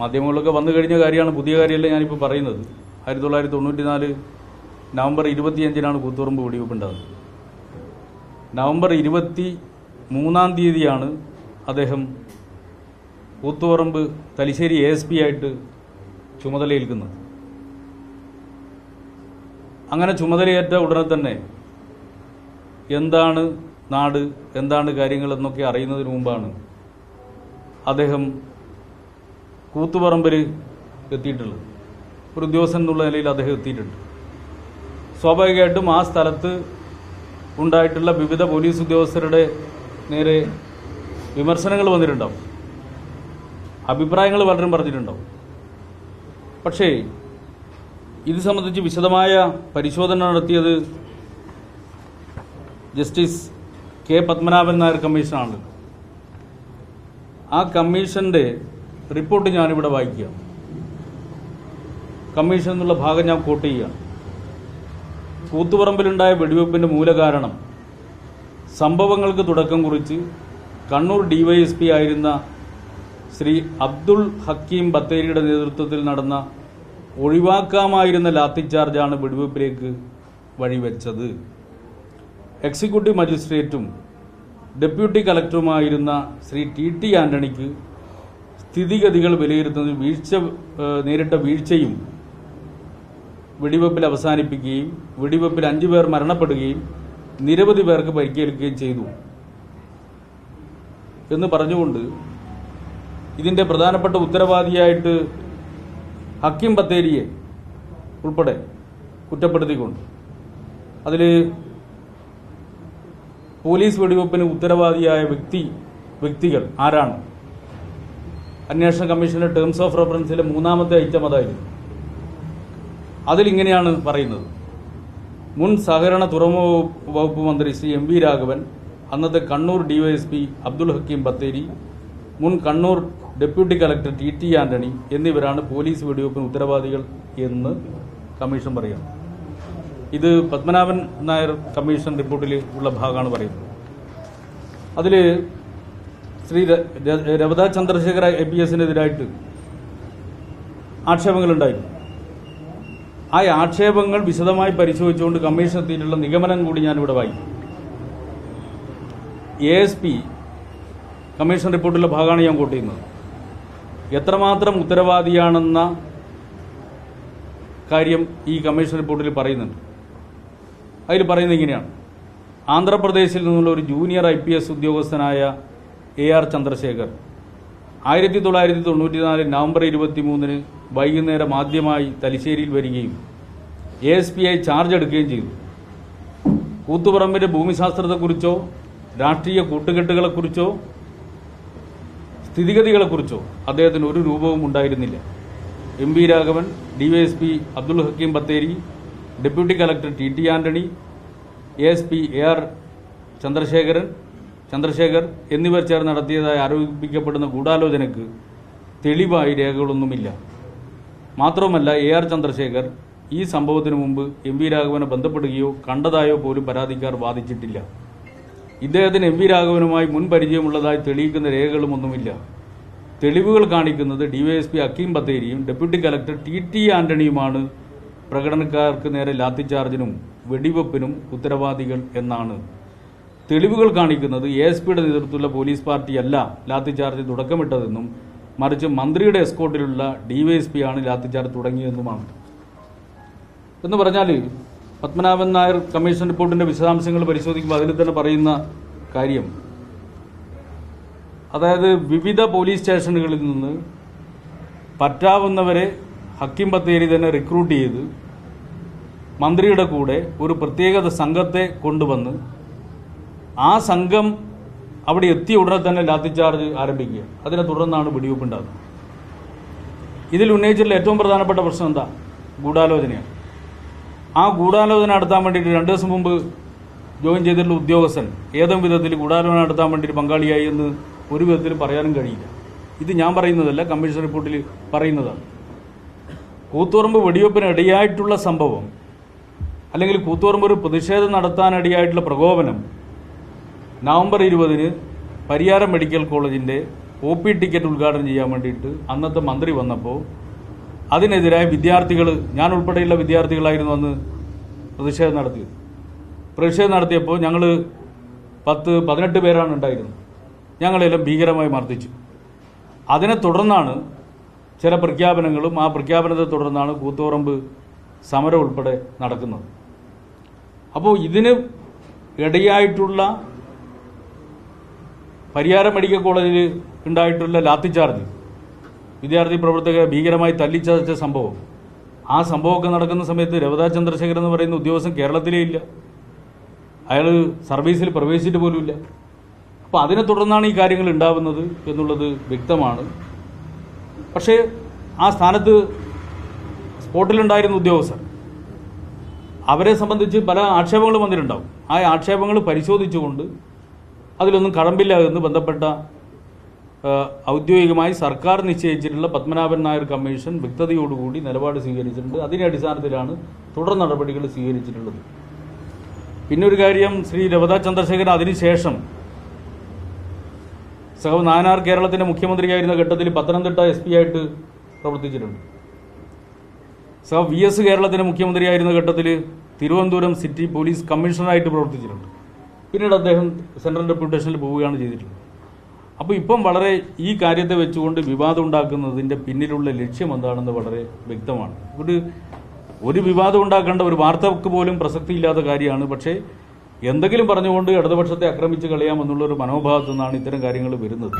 മാധ്യമങ്ങളൊക്കെ വന്നു കഴിഞ്ഞ കാര്യമാണ് പുതിയ കാര്യമല്ല ഞാനിപ്പോൾ പറയുന്നത്. ആയിരത്തി തൊള്ളായിരത്തി തൊണ്ണൂറ്റി നാല് നവംബർ ഇരുപത്തിയഞ്ചിനാണ് കൂത്തുപറമ്പ് വെടിവെപ്പ് ഉണ്ടാകുന്നത്. നവംബർ ഇരുപത്തി മൂന്നാം തീയതിയാണ് അദ്ദേഹം Koothuparamba Thalassery A S P ആയിട്ട് ചുമതലയേൽക്കുന്നത്. അങ്ങനെ ചുമതലയേറ്റ ഉടനെ തന്നെ എന്താണ് നാട് എന്താണ് കാര്യങ്ങൾ എന്നൊക്കെ അറിയുന്നതിന് മുമ്പാണ് അദ്ദേഹം കൂത്തുപറമ്പിൽ എത്തിയിട്ടുള്ളത്. ഒരു ഉദ്യോഗസ്ഥൻ എന്നുള്ള നിലയിൽ അദ്ദേഹം എത്തിയിട്ടുണ്ട്. സ്വാഭാവികമായിട്ടും ആ സ്ഥലത്ത് ഉണ്ടായിട്ടുള്ള വിവിധ പോലീസ് ഉദ്യോഗസ്ഥരുടെ നേരെ വിമർശനങ്ങൾ വന്നിട്ടുണ്ടാവും. അഭിപ്രായങ്ങൾ പലരും പറഞ്ഞിട്ടുണ്ടാവും. പക്ഷേ ഇത് സംബന്ധിച്ച് വിശദമായ പരിശോധന നടത്തിയത് ജസ്റ്റിസ് കെ പത്മനാഭൻ നായർ കമ്മീഷനാണ്. ആ കമ്മീഷന്റെ റിപ്പോർട്ട് ഞാനിവിടെ വായിക്കുക കമ്മീഷൻ എന്നുള്ള ഭാഗം ഞാൻ കോട്ട് ചെയ്യുകയാണ്. കൂത്തുപറമ്പിലുണ്ടായ വെടിവെപ്പിന്റെ മൂലകാരണം സംഭവങ്ങൾക്ക് തുടക്കം കുറിച്ച് കണ്ണൂർ ഡിവൈഎസ്പി ആയിരുന്ന ശ്രീ അബ്ദുൾ ഹക്കീം ബത്തേരിയുടെ നേതൃത്വത്തിൽ നടന്ന ഒഴിവാക്കാമായിരുന്ന ലാത്തിച്ചാർജാണ് വെടിവെപ്പിലേക്ക് വഴിവെച്ചത്. എക്സിക്യൂട്ടീവ് മജിസ്ട്രേറ്റും ഡെപ്യൂട്ടി കളക്ടറുമായിരുന്ന ശ്രീ ടി ടി ആന്റണിക്ക് സ്ഥിതിഗതികൾ വിലയിരുത്തുന്നത് വീഴ്ച നേരിട്ട വീഴ്ചയും വെടിവെപ്പിൽ അവസാനിപ്പിക്കുകയും വെടിവെപ്പിൽ അഞ്ചു പേർ മരണപ്പെടുകയും നിരവധി പേർക്ക് പരിക്കേൽക്കുകയും ചെയ്തു. എന്ന് പറഞ്ഞുകൊണ്ട് ഇതിന്റെ പ്രധാനപ്പെട്ട ഉത്തരവാദിയായിട്ട് ഹക്കിം ബത്തേരിയെ ഉൾപ്പെടെ കുറ്റപ്പെടുത്തിക്കൊണ്ട്. അതിൽ പോലീസ് വെടിവെപ്പിന് ഉത്തരവാദിയായ വ്യക്തി വ്യക്തികൾ ആരാണ്? അന്വേഷണ കമ്മീഷന്റെ ടേംസ് ഓഫ് റെഫറൻസിലെ മൂന്നാമത്തെ ഐറ്റം അതായിരുന്നു. അതിലിങ്ങനെയാണ് പറയുന്നത്. മുൻ സഹകരണ തുറമുഖ വകുപ്പ് മന്ത്രി ശ്രീ എം വി രാഘവൻ അന്നത്തെ കണ്ണൂർ ഡിവൈഎസ്പി അബ്ദുൾ ഹക്കീം ബത്തേരി മുൻ Kannur deputy collector T T Antony എന്നിവരാണ് പോലീസ് വെടിവെപ്പിന് ഉത്തരവാദികൾ എന്ന് കമ്മീഷൻ പറയുന്നു. ഇത് പത്മനാഭൻ നായർ കമ്മീഷൻ റിപ്പോർട്ടിൽ ഉള്ള ഭാഗമാണ് പറയുന്നത്. അതിൽ ശ്രീ രവത ചന്ദ്രശേഖര എ പി എസിനെതിരായിട്ട് ആക്ഷേപങ്ങളുണ്ടായിരുന്നു ആ ആക്ഷേപങ്ങൾ വിശദമായി പരിശോധിച്ചുകൊണ്ട് കമ്മീഷൻ എത്തിയിട്ടുള്ള നിഗമനം കൂടി ഞാനിവിടെ വായിക്കും എ എസ് പി കമ്മീഷൻ റിപ്പോർട്ടിലെ ഭാഗമാണ് ഞാൻ കോട്ട് എത്രമാത്രം ഉത്തരവാദിയാണെന്ന കാര്യം ഈ കമ്മീഷൻ റിപ്പോർട്ടിൽ പറയുന്നുണ്ട്. അതിൽ പറയുന്നത് ഇങ്ങനെയാണ്. ആന്ധ്രാപ്രദേശിൽ നിന്നുള്ള ഒരു ജൂനിയർ ഐ ഉദ്യോഗസ്ഥനായ എ ആർ ചന്ദ്രശേഖർ. ആയിരത്തി തൊള്ളായിരത്തി തൊണ്ണൂറ്റിനാല് നവംബർ ഇരുപത്തി മൂന്നിന് വൈകുന്നേരം ആദ്യമായി തലശ്ശേരിയിൽ വരികയും എ എസ് പി ഐ ചാർജ് എടുക്കുകയും ചെയ്തു. കൂത്തുപറമ്പിന്റെ ഭൂമിശാസ്ത്രത്തെക്കുറിച്ചോ രാഷ്ട്രീയ കൂട്ടുകെട്ടുകളെക്കുറിച്ചോ സ്ഥിതിഗതികളെക്കുറിച്ചോ അദ്ദേഹത്തിന് ഒരു രൂപവും ഉണ്ടായിരുന്നില്ല. M V Raghavan D Y S P Abdul Hakeem Bathery deputy collector T T Antony A S P A R Chandrasekharan Chandrasekhar എന്നിവർ ചേർന്ന് നടത്തിയതായി ആരോപിക്കപ്പെടുന്ന ഗൂഢാലോചനയ്ക്ക് തെളിവായി രേഖകളൊന്നുമില്ല. മാത്രവുമല്ല എ ആർ ചന്ദ്രശേഖർ ഈ സംഭവത്തിനു മുമ്പ് എം വി രാഘവനെ ബന്ധപ്പെടുകയോ കണ്ടതായോ പോലും പരാതിക്കാർ വാദിച്ചിട്ടില്ല. ഇദ്ദേഹത്തിന് എം വി രാഘവനുമായി മുൻ പരിചയമുള്ളതായി തെളിയിക്കുന്ന രേഖകളുമൊന്നുമില്ല. തെളിവുകൾ കാണിക്കുന്നത് ഡിവൈഎസ്പി അക്കീം ബത്തേരിയും ഡെപ്യൂട്ടി കലക്ടർ ടി ടി ആന്റണിയുമാണ്. പ്രകടനക്കാർക്ക് നേരെ ലാത്തിചാർജിനും വെടിവെപ്പിനും ഉത്തരവാദികൾ എന്നാണ്. തെളിവുകൾ കാണിക്കുന്നത് എ എസ് പിയുടെ നേതൃത്വത്തിലുള്ള പോലീസ് പാർട്ടിയല്ല ലാത്തിചാർജ് തുടക്കമിട്ടതെന്നും മറിച്ച് മന്ത്രിയുടെ എസ്കോട്ടിലുള്ള ലാത്തി ലാത്തിചാർജ് തുടങ്ങിയതെന്നുമാണ്. എന്ന് പറഞ്ഞാൽ പത്മനാഭൻ നായർ കമ്മീഷൻ റിപ്പോർട്ടിന്റെ വിശദാംശങ്ങൾ പരിശോധിക്കുമ്പോൾ അതിൽ തന്നെ പറയുന്ന കാര്യം. അതായത് വിവിധ പോലീസ് സ്റ്റേഷനുകളിൽ നിന്ന് പറ്റാവുന്നവരെ ഹക്കിം ബത്തേരി തന്നെ റിക്രൂട്ട് ചെയ്ത് മന്ത്രിയുടെ കൂടെ ഒരു പ്രത്യേകത സംഘത്തെ കൊണ്ടുവന്ന് ആ സംഘം അവിടെ എത്തിയ ഉടനെ തന്നെ ലാത്തിച്ചാർജ് ആരംഭിക്കുക. അതിനെ തുടർന്നാണ് വെടിവെപ്പുണ്ടാകുന്നത് ഇതിൽ ഉന്നയിച്ചിട്ടുള്ള ഏറ്റവും പ്രധാനപ്പെട്ട പ്രശ്നം എന്താ? ഗൂഢാലോചനയാണ്. ആ ഗൂഢാലോചന നടത്താൻ വേണ്ടിയിട്ട് രണ്ട് ദിവസം മുമ്പ് ജോയിൻ ചെയ്തിട്ടുള്ള ഉദ്യോഗസ്ഥൻ ഏതും വിധത്തിൽ ഗൂഢാലോചന നടത്താൻ വേണ്ടിയിട്ട് പങ്കാളിയായി എന്ന് ഒരു വിധത്തിൽ പറയാനും കഴിയില്ല. ഇത് ഞാൻ പറയുന്നതല്ല കമ്മീഷൻ റിപ്പോർട്ടിൽ പറയുന്നതാണ്. കൂത്തുറമ്പ് വെടിവെപ്പിന് ഇടയായിട്ടുള്ള സംഭവം അല്ലെങ്കിൽ കൂത്തുറമ്പ് ഒരു പ്രതിഷേധം നടത്താനിടയായിട്ടുള്ള പ്രകോപനം നവംബർ ഇരുപതിന് പരിയാരം മെഡിക്കൽ കോളേജിന്റെ ഒ പി ടിക്കറ്റ് ഉദ്ഘാടനം ചെയ്യാൻ വേണ്ടിയിട്ട് അന്നത്തെ മന്ത്രി വന്നപ്പോൾ അതിനെതിരായ വിദ്യാർത്ഥികൾ ഞാൻ ഉൾപ്പെടെയുള്ള വിദ്യാർത്ഥികളായിരുന്നു അന്ന് പ്രതിഷേധം നടത്തിയത്. പ്രതിഷേധം നടത്തിയപ്പോൾ ഞങ്ങൾ പത്ത് പതിനെട്ട് പേരാണ് ഉണ്ടായിരുന്നത്. ഞങ്ങളെല്ലാം ഭീകരമായി മർദ്ദിച്ചു. അതിനെ തുടർന്നാണ് ചില പ്രഖ്യാപനങ്ങളും ആ പ്രഖ്യാപനത്തെ തുടർന്നാണ് കൂത്തുപറമ്പ് സമരം ഉൾപ്പെടെ നടക്കുന്നത്. അപ്പോൾ ഇതിന് ഇടയായിട്ടുള്ള പരിയാരം മെഡിക്കൽ കോളേജിൽ ഉണ്ടായിട്ടുള്ള ലാത്തിച്ചാർജ് വിദ്യാർത്ഥി പ്രവർത്തകരെ ഭീകരമായി തല്ലിച്ചതച്ച സംഭവം. ആ സംഭവമൊക്കെ നടക്കുന്ന സമയത്ത് രവതാ ചന്ദ്രശേഖരൻ എന്ന് പറയുന്ന ഉദ്യോഗസ്ഥൻ കേരളത്തിലേ ഇല്ല. അയാൾ സർവീസിൽ പ്രവേശിച്ചിട്ട് പോലുമില്ല അപ്പോൾ അതിനെ തുടർന്നാണ് ഈ കാര്യങ്ങൾ ഉണ്ടാവുന്നത് എന്നുള്ളത് വ്യക്തമാണ്. പക്ഷേ ആ സ്ഥാനത്ത് സ്പോട്ടിലുണ്ടായിരുന്ന ഉദ്യോഗസ്ഥർ അവരെ സംബന്ധിച്ച് പല ആക്ഷേപങ്ങളും വന്നിട്ടുണ്ടാവും. ആ ആക്ഷേപങ്ങൾ പരിശോധിച്ചുകൊണ്ട് അതിലൊന്നും കടമ്പില്ല എന്ന് ബന്ധപ്പെട്ട ഔദ്യോഗികമായി സർക്കാർ നിശ്ചയിച്ചിട്ടുള്ള പത്മനാഭൻ നായർ കമ്മീഷൻ വ്യക്തതയോടുകൂടി നിലപാട് സ്വീകരിച്ചിട്ടുണ്ട്. അതിന്റെ അടിസ്ഥാനത്തിലാണ് തുടർ നടപടികൾ സ്വീകരിച്ചിട്ടുള്ളത്. പിന്നെ ഒരു കാര്യം ശ്രീ രവതാ ചന്ദ്രശേഖരൻ അതിനുശേഷം സഹ നാനാർ കേരളത്തിന്റെ മുഖ്യമന്ത്രിയായിരുന്ന ഘട്ടത്തിൽ പത്തനംതിട്ട എസ് പി ആയിട്ട് പ്രവർത്തിച്ചിട്ടുണ്ട്. സഹ വി എസ് കേരളത്തിന്റെ മുഖ്യമന്ത്രിയായിരുന്ന ഘട്ടത്തിൽ തിരുവനന്തപുരം സിറ്റി പോലീസ് കമ്മീഷണറായിട്ട് പ്രവർത്തിച്ചിട്ടുണ്ട്. പിന്നീട് അദ്ദേഹം സെൻട്രൽ ഡെപ്യൂട്ടേഷനിൽ പോവുകയാണ് ചെയ്തിട്ടുള്ളത്. അപ്പോൾ ഇപ്പം വളരെ ഈ കാര്യത്തെ വെച്ചുകൊണ്ട് വിവാദം ഉണ്ടാക്കുന്നതിന്റെ പിന്നിലുള്ള ലക്ഷ്യം എന്താണെന്ന് വളരെ വ്യക്തമാണ്. ഒരു ഒരു വിവാദം ഉണ്ടാക്കേണ്ട ഒരു വാർത്തക്ക് പോലും പ്രസക്തിയില്ലാത്ത കാര്യമാണ്. പക്ഷേ എന്തെങ്കിലും പറഞ്ഞുകൊണ്ട് ഇടതുപക്ഷത്തെ ആക്രമിച്ച് കളയാമെന്നുള്ള ഒരു മനോഭാവത്തു നിന്നാണ് ഇത്തരം കാര്യങ്ങൾ വരുന്നത്.